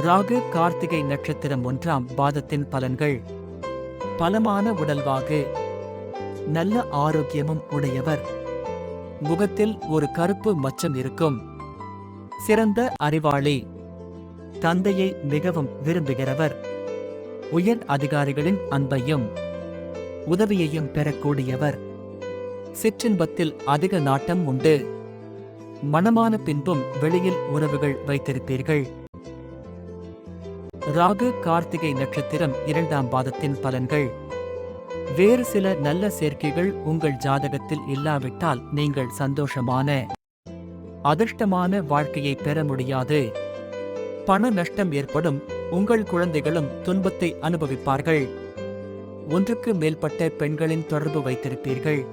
ராகு கார்த்திகை நட்சத்திரம் ஒன்றாம் பாதத்தின் பலன்கள். பலமான உடல்வாகு. நல்ல ஆரோக்கியமும் உடையவர். முகத்தில் ஒரு கருப்பு மச்சம் இருக்கும். சிறந்த அறிவாளி. தந்தையை மிகவும் விரும்புகிறவர். உயர் அதிகாரிகளின் அன்பையும் உதவியையும் பெறக்கூடியவர். சிற்றின்பத்தில் அதிக நாட்டம் உண்டு. மனமான பின்பும் வெளியில் உறவுகள் வைத்திருப்பீர்கள். ராகு கார்த்திகை நட்சத்திரம் இரண்டாம் பாதத்தின் பலன்கள். வேறு சில நல்ல சேர்க்கைகள் உங்கள் ஜாதகத்தில் இல்லாவிட்டால் நீங்கள் சந்தோஷமான அதிர்ஷ்டமான வாழ்க்கையை பெற முடியாது. பண நஷ்டம் ஏற்படும் உங்கள் குழந்தைகளும் துன்பத்தை அனுபவிப்பார்கள். ஒன்றுக்கு மேற்பட்ட பெண்களின் தொடர்பு வைத்திருப்பீர்கள்.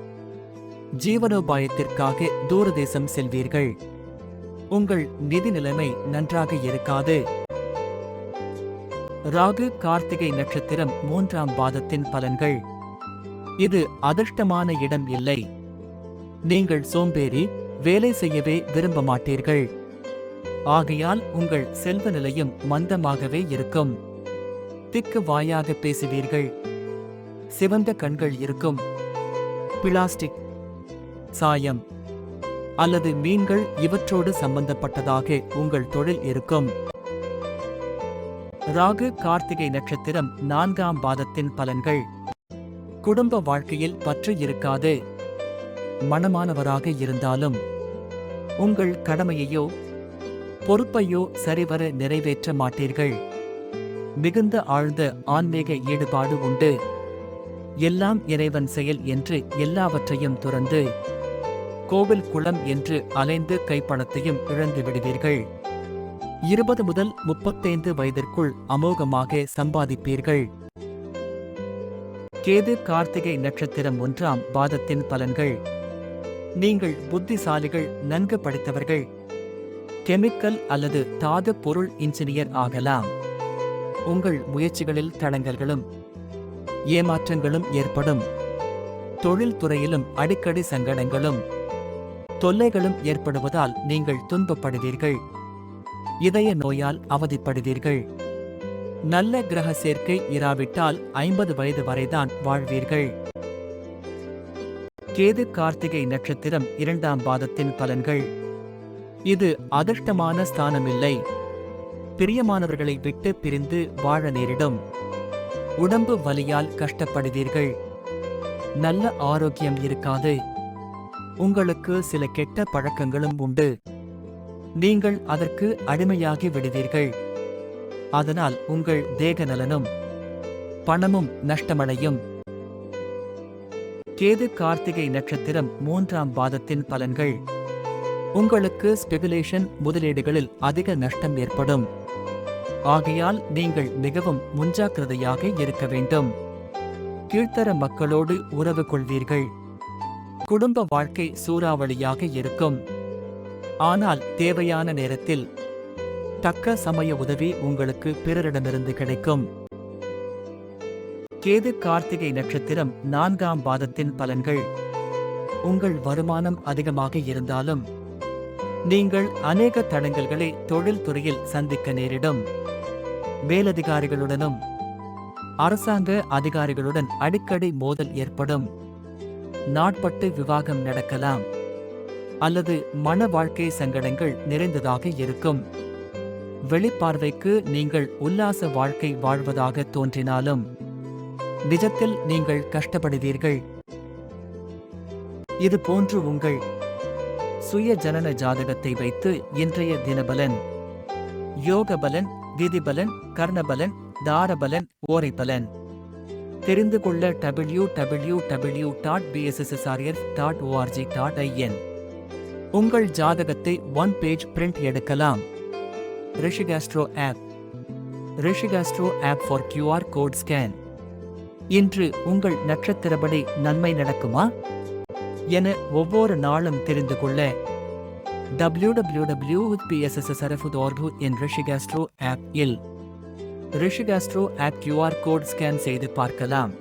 ஜீவனோபாயத்திற்காக தூரதேசம் செல்வீர்கள். உங்கள் நிதி நிலைமை நன்றாக இருக்காது. ராகு கார்த்திகை நட்சத்திரம் மூன்றாம் பாதத்தின் பலன்கள். இது அதிர்ஷ்டமான இடம் இல்லை. நீங்கள் சோம்பேறி வேலை செய்யவே விரும்ப மாட்டீர்கள். ஆகையால் உங்கள் செல்வ நிலையும் மந்தமாகவே இருக்கும். திக்கு வாயாக பேசுவீர்கள். சிவந்த கண்கள் இருக்கும். பிளாஸ்டிக் சாயம் அல்லது மீன்கள் இவற்றோடு சம்பந்தப்பட்டதாக உங்கள் தொழில் இருக்கும். ராகு கார்த்திகை நட்சத்திரம் நான்காம் பாதத்தின் பலன்கள். குடும்ப வாழ்க்கையில் பற்று இருக்காது. மனமானவராக இருந்தாலும் உங்கள் கடமையையோ பொறுப்பையோ சரிவர நிறைவேற்ற மாட்டீர்கள். மிகுந்த ஆழ்ந்த ஆன்மீக ஈடுபாடு உண்டு. எல்லாம் இறைவன் செயல் என்று எல்லாவற்றையும் துறந்து கோவில் குளம் என்று அலைந்து கைப்பணத்தையும் இழந்து விடுவீர்கள். இருபது முதல் முப்பத்தைந்து வயதிற்குள் அமோகமாக சம்பாதிப்பீர்கள். கேது கார்த்திகை நட்சத்திரம் ஒன்றாம் பாதத்தின் பலன்கள். நீங்கள் புத்திசாலிகள் நன்கு படித்தவர்கள். கெமிக்கல் அல்லது தாது பொருள் இன்ஜினியர் ஆகலாம். உங்கள் முயற்சிகளில் தடங்கல்களும் ஏமாற்றங்களும் ஏற்படும். தொழில் துறையிலும் அடிக்கடி சங்கடங்களும் தொல்லைகளும் ஏற்படுவதால் நீங்கள் துன்பப்படுவீர்கள். இதய நோயால் அவதிப்படுவீர்கள். நல்ல கிரக சேர்க்கை இராவிட்டால் ஐம்பது வயது வரைதான் வாழ்வீர்கள். கேது கார்த்திகை நட்சத்திரம் இரண்டாம் பாதத்தின் பலன்கள். இது அதிர்ஷ்டமான ஸ்தானமில்லை. பிரியமானவர்களை விட்டு பிரிந்து வாழ நேரிடும். உடம்பு வலியால் கஷ்டப்படுவீர்கள். நல்ல ஆரோக்கியம் இருக்காது. உங்களுக்கு சில கெட்ட பழக்கங்களும் உண்டு. நீங்கள் அதற்கு அடிமையாகி விடுவீர்கள். அதனால் உங்கள் தேக நலனும் பணமும் நஷ்டமடையும். கேது கார்த்திகை நட்சத்திரம் மூன்றாம் பாதத்தின் பலன்கள். உங்களுக்கு ஸ்பெகுலேஷன் முதலீடுகளில் அதிக நஷ்டம் ஏற்படும். ஆகையால் நீங்கள் மிகவும் முன்ஜாக்கிரதையாக இருக்க வேண்டும். கீழ்த்தர மக்களோடு உறவு கொள்வீர்கள். குடும்ப வாழ்க்கை சூறாவளியாக இருக்கும். ஆனால் தேவையான நேரத்தில் தக்க சமய உதவி உங்களுக்கு பிறரிடமிருந்து கிடைக்கும். கேது கார்த்திகை நட்சத்திரம் நான்காம் பாதத்தின் பலன்கள். உங்கள் வருமானம் அதிகமாக இருந்தாலும் நீங்கள் அநேக தடங்கல்களை தொழில்துறையில் சந்திக்க நேரிடும். மேலதிகாரிகளுடனும் அரசாங்க அதிகாரிகளுடன் அடிக்கடி மோதல் ஏற்படும். நாட்பட்டு விவாகம் நடக்கலாம். அல்லது மன வாழ்க்கை சங்கடங்கள் நிறைந்ததாக இருக்கும். வெளிப்பார்வைக்கு நீங்கள் உல்லாச வாழ்க்கை வாழ்வதாக தோன்றினாலும் நிஜத்தில் நீங்கள் கஷ்டப்படுவீர்கள். இது போன்று உங்கள் சுய ஜனன ஜாதகத்தை வைத்து இன்றைய தினபலன் யோகபலன் விதிபலன் கர்ணபலன் தாரபலன் ஓரைபலன் தெரிந்து கொள்ள W W W dot PSSSRF dot ORG dot IN உங்கள் ஜாதகத்தை ஒன் பேஜ் பிரிண்ட் எடுக்கலாம். Rishikastro app. Rishikastro app for QR code scan இன்று உங்கள் நட்சத்திரப்படி நன்மை நடக்குமா? என ஒவ்வொரு நாளும் தெரிந்து கொள்ள. டபிள்யூ டபிள்யூ டபிள்யூ பிஎஸ்எஸ்எஸ்ஆர்எஃப் என் ரிஷிகாஸ்ட்ரோ ஆப் இல். Rishikastro app QR code scan செய்து பார்க்கலாம்.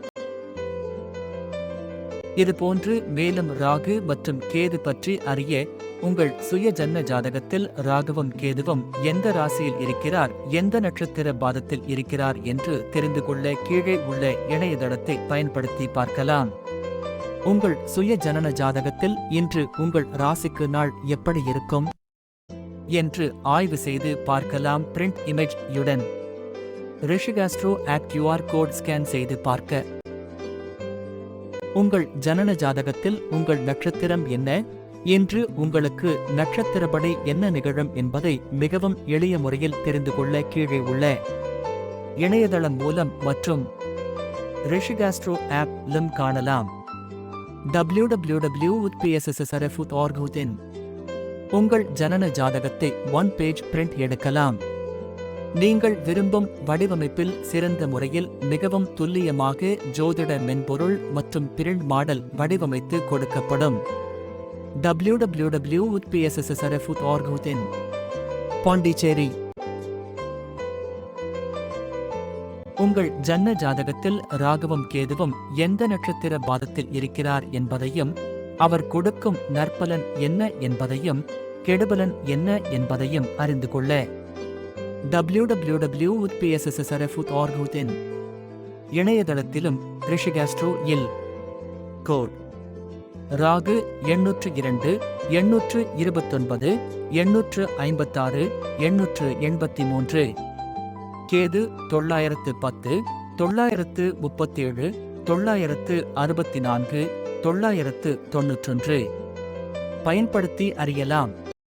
இதுபோன்று மேலும் ராகு மற்றும் கேது பற்றி அறிய உங்கள் சுய ஜன்ம ஜாதகத்தில் ராகுவும் கேதுவும் எந்த ராசியில் இருக்கிறார் எந்த நட்சத்திர பாதத்தில் இருக்கிறார் என்று தெரிந்து கொள்ள கீழே உள்ள இணையதளத்தை பயன்படுத்தி பார்க்கலாம். உங்கள் சுய ஜனன ஜாதகத்தில் இன்று உங்கள் ராசிக்கு நாள் எப்படி இருக்கும்? என்று ஆய்வு செய்து பார்க்கலாம் பிரிண்ட் இமேஜ் யுடன். Rishikastro app QR code scan செய்து பார்க்க. உங்கள் ஜனன ஜாதகத்தில் உங்கள் நட்சத்திரம் என்ன? இன்று உங்களுக்கு நட்சத்திரப்படி என்ன நிகழும் என்பதை மிகவும் எளிய முறையில் தெரிந்து கொள்ள கீழே உள்ள இணையதளம் மூலம் மற்றும் ரிஷிகாஸ்ட்ரோ ஆப் லும் காணலாம். www.pssrf.org உங்கள் ஜனன ஜாதகத்தை ஒன் பேஜ் பிரிண்ட் எடுக்கலாம். நீங்கள் விரும்பும் வடிவமைப்பில் சிறந்த முறையில் மிகவும் துல்லியமாக ஜோதிட மென்பொருள் மற்றும் பிரிண்ட் மாடல் வடிவமைத்து கொடுக்கப்படும். www.pssrf.org பாண்டிச்சேரி. உங்கள் ஜன்ன ஜாதகத்தில் ராகவம் கேதுவும் எந்த நட்சத்திர பாதத்தில் இருக்கிறார் என்பதையும் அவர் கொடுக்கும் நற்பலன் என்ன என்பதையும் கெடுபலன் என்ன என்பதையும் அறிந்து கொள்ள. டபிள்யூ இணையதளத்திலும் ரிஷிகாஸ்ட்ரோ இல். கோட் ராகு எண்ணூற்று இரண்டு எண்ணூற்று இருபத்தொன்பது எண்ணூற்று ஐம்பத்தாறு எண்ணூற்று எண்பத்தி மூன்று. கேது தொள்ளாயிரத்து பத்து தொள்ளாயிரத்து முப்பத்தேழு தொள்ளாயிரத்து அறுபத்தி நான்கு தொள்ளாயிரத்து தொன்னூற்றொன்று. பயன்படுத்தி அறியலாம்.